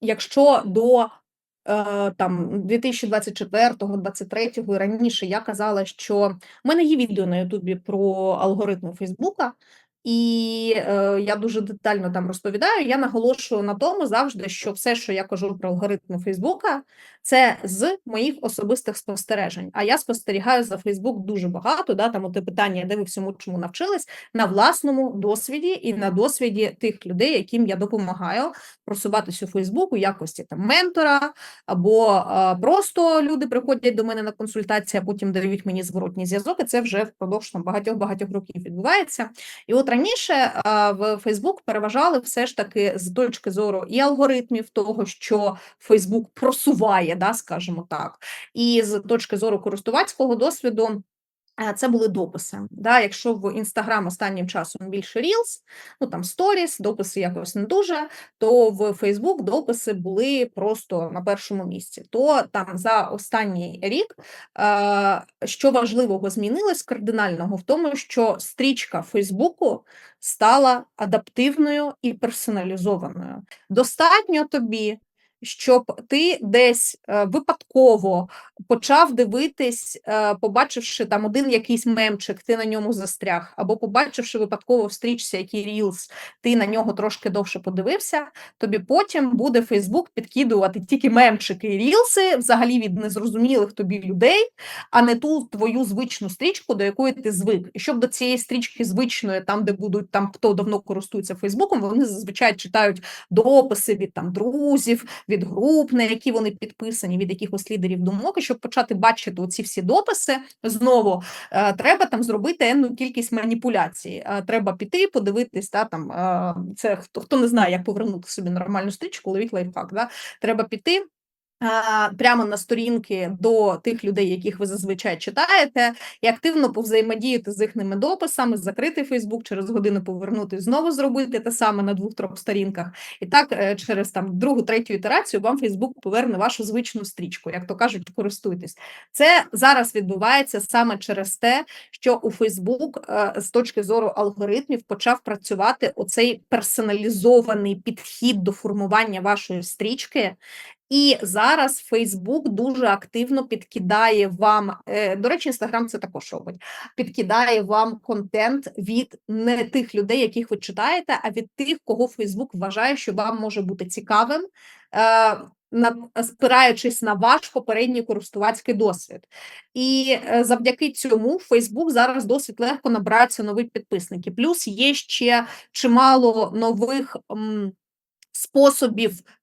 якщо до е, там 2024, 2023 і раніше я казала, що в мене є відео на Ютубі про алгоритми Фейсбука, і е, я дуже детально там розповідаю. Я наголошую на тому завжди, що все, що я кажу про алгоритми Фейсбука, це з моїх особистих спостережень. А я спостерігаю за Фейсбук дуже багато. Да, Там те питання, де ви всьому чому навчились, на власному досвіді і на досвіді тих людей, яким я допомагаю просуватися у Фейсбук у якості там ментора, або а, просто люди приходять до мене на консультації, а потім дають мені зворотній зв'язок. І це вже впродовж там багатьох багатьох років відбувається. І от раніше а, в Фейсбук переважали все ж таки з точки зору і алгоритмів того, що Фейсбук просуває, да, скажімо так, і з точки зору користувацького досвіду. Е, це були дописи. Да? Якщо в Інстаграм останнім часом більше Reels, ну там сторіс, дописи якось не дуже, то в Фейсбук дописи були просто на першому місці. То там за останній рік е, що важливого змінилось кардинального в тому, що стрічка Фейсбуку стала адаптивною і персоналізованою. Достатньо тобі щоб ти десь е, випадково почав дивитись, е, побачивши там один якийсь мемчик, ти на ньому застряг, або побачивши випадково в стрічці який рілс, ти на нього трошки довше подивився. Тобі потім буде Фейсбук підкидувати тільки мемчики і рілси, взагалі від незрозумілих тобі людей, а не ту твою звичну стрічку, до якої ти звик. І щоб до цієї стрічки звичної, там де будуть там хто давно користується Фейсбуком, вони зазвичай читають дописи від там друзів від груп, на які вони підписані, від якихось лідерів думок, і щоб почати бачити ці всі дописи, знову е, треба там зробити енну кількість маніпуляцій. Е, треба піти, подивитись, та там е, це хто хто не знає, як повернути собі нормальну стрічку, ловіть лайфхак. Да? Треба піти прямо на сторінки до тих людей, яких ви зазвичай читаєте, і активно повзаємодіяти з їхніми дописами, закрити Фейсбук, через годину повернути, знову зробити те саме на двох-трьох сторінках. І так, е, через там другу, третю ітерацію вам Фейсбук поверне вашу звичну стрічку, як то кажуть, користуйтесь. Це зараз відбувається саме через те, що у Фейсбук з точки зору алгоритмів почав працювати оцей персоналізований підхід до формування вашої стрічки. І зараз Фейсбук дуже активно підкидає вам, е, до речі, Інстаграм це також робить, підкидає вам контент від не тих людей, яких ви читаєте, а від тих, кого Фейсбук вважає, що вам може бути цікавим, е, спираючись на ваш попередній користувацький досвід. І е, завдяки цьому Фейсбук зараз досить легко набирається нові підписники. Плюс є ще чимало нових. Способів Е,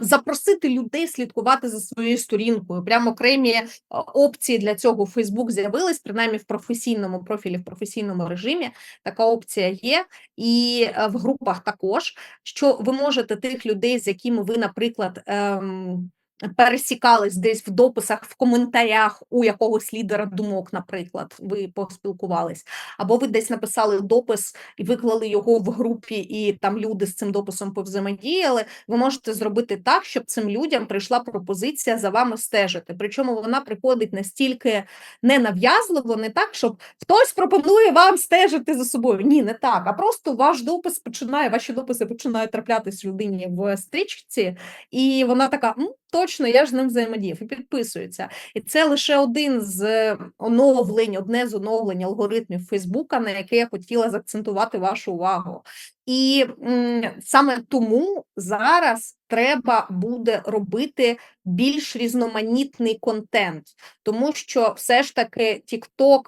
запросити людей слідкувати за своєю сторінкою. Прямо окремі е, опції для цього у Фейсбук з'явились, принаймні в професійному профілі, в професійному режимі. Така опція є, і е, в групах також. Що ви можете тих людей, з якими ви, наприклад, ем, пересікались десь в дописах, в коментарях у якогось лідера думок, наприклад, ви поспілкувались, або ви десь написали допис і виклали його в групі, і там люди з цим дописом повзаємодіяли. Ви можете зробити так, щоб цим людям прийшла пропозиція за вами стежити. Причому вона приходить настільки ненав'язливо, не так, щоб хтось пропонує вам стежити за собою. Ні, не так. А просто ваш допис починає, ваші дописи починають траплятись людині в стрічці, і вона така точно я ж з ним взаємодіяв і підписується. І це лише один з оновлень, одне з оновлень алгоритмів Фейсбука, на яке я хотіла заакцентувати вашу увагу. І м, саме тому зараз треба буде робити більш різноманітний контент, тому що все ж таки TikTok,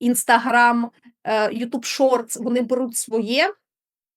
Instagram, е, YouTube Shorts, вони беруть своє.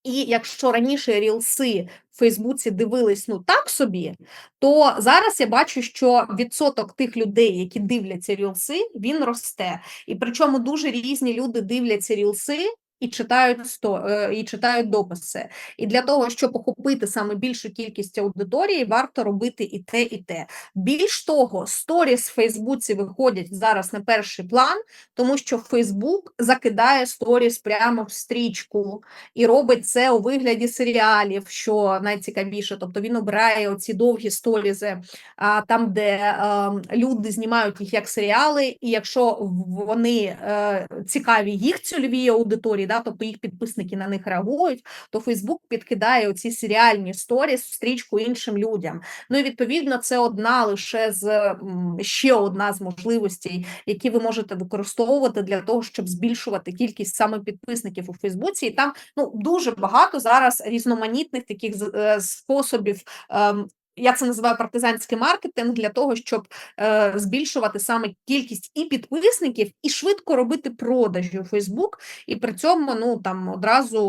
І якщо раніше рілси в Фейсбуці дивились ну так собі, то зараз я бачу, що відсоток тих людей, які дивляться рілси, він росте. І причому дуже різні люди дивляться рілси і читають сто е, і читають дописи. І для того, щоб охопити саме більшу кількість аудиторії, варто робити і те, і те. Більш того, сторіс в Фейсбуці виходять зараз на перший план, тому що Фейсбук закидає сторіс прямо в стрічку і робить це у вигляді серіалів, що найцікавіше. Тобто він обирає оці довгі сторізи, а там, де ем, люди знімають їх як серіали, і якщо вони е, цікаві їх цільовій аудиторії да, тобто їх підписники на них реагують, то "Фейсбук" підкидає оці серіальні сторіс в стрічку іншим людям. Ну і відповідно це одна лише з ще одна з можливостей, які ви можете використовувати для того, щоб збільшувати кількість саме підписників у "Фейсбуці". І там, ну, дуже багато зараз різноманітних таких е, способів, ем, я це називаю партизанський маркетинг, для того, щоб, е, збільшувати саме кількість і підписників, і швидко робити продажі у "Фейсбук", і при цьому, ну, там одразу, е,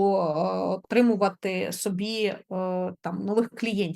отримувати собі, е, там нових клієнтів.